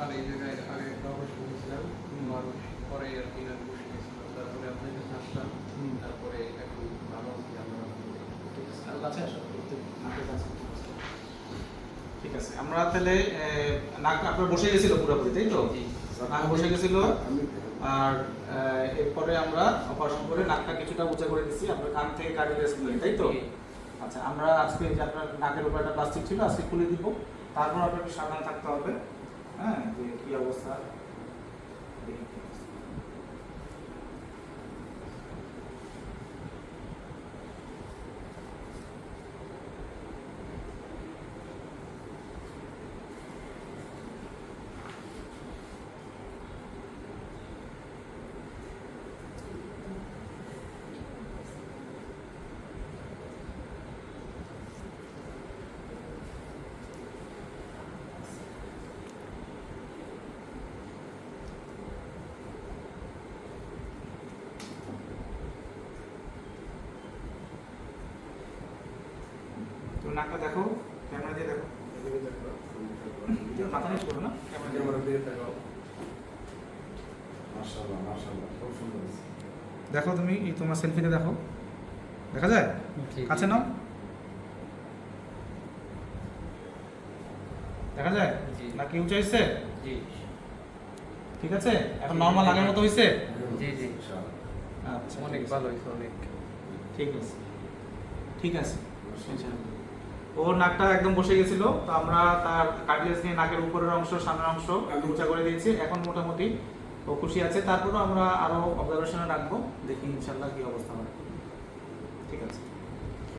আর এই জায়গায় আগে একটা অবশ্যই গেছিলাম পরে আর কি না বসে গেছিলাম। তারপরে আপনাকে আসলাম। তারপরে একটু ভালো আছি আমরা ঠিক আছে আমরা তাহলে নাক আপনার বসে গেছিল পুরোপুরি তাই তো? নাক বসে গেছিল। আর এরপরে আমরা অপারেশন করে নাকটা কিছুটা উঁচা করে দিচ্ছি আপনার কান থেকে তাই তো? আচ্ছা আমরা আজকে যে আপনার নাকের উপর একটা প্লাস্টিক ছিল আজকে খুলে দিব। তারপর আপনাকে সাবধান থাকতে হবে। হ্যাঁ যে কি অবস্থা? দেখি। নাকটা দেখো ক্যামেরা দিয়ে দেখো। মাথা নিচ করো না? ক্যামেরা দিয়ে মাশাআল্লাহ মাশাআল্লাহ খুব সুন্দর দেখো তুমি এই তোমার সেলফিতে দেখো। দেখা যায়? কাছে নাও। দেখা যায়? উঁচা হয়েছে? জি। ঠিক আছে? এখন নর্মাল আগের মতো হয়েছে? জি, জি। আচ্ছা অনেক ভালো হয়েছে অনেক। ঠিক আছে। ঠিক আছে। ওর নাকটা একদম বসে গেছিল, তো আমরা তার কার্টিলেজ নিয়ে নাকের উপরের অংশ, সামনের অংশ উঁচা করে দিয়েছি। এখন মোটামুটি ও খুশি আছে। তারপরেও আমরা আরও অবজারভেশনে রাখব, দেখি ইনশাল্লাহ কি অবস্থা হবে ঠিক আছে।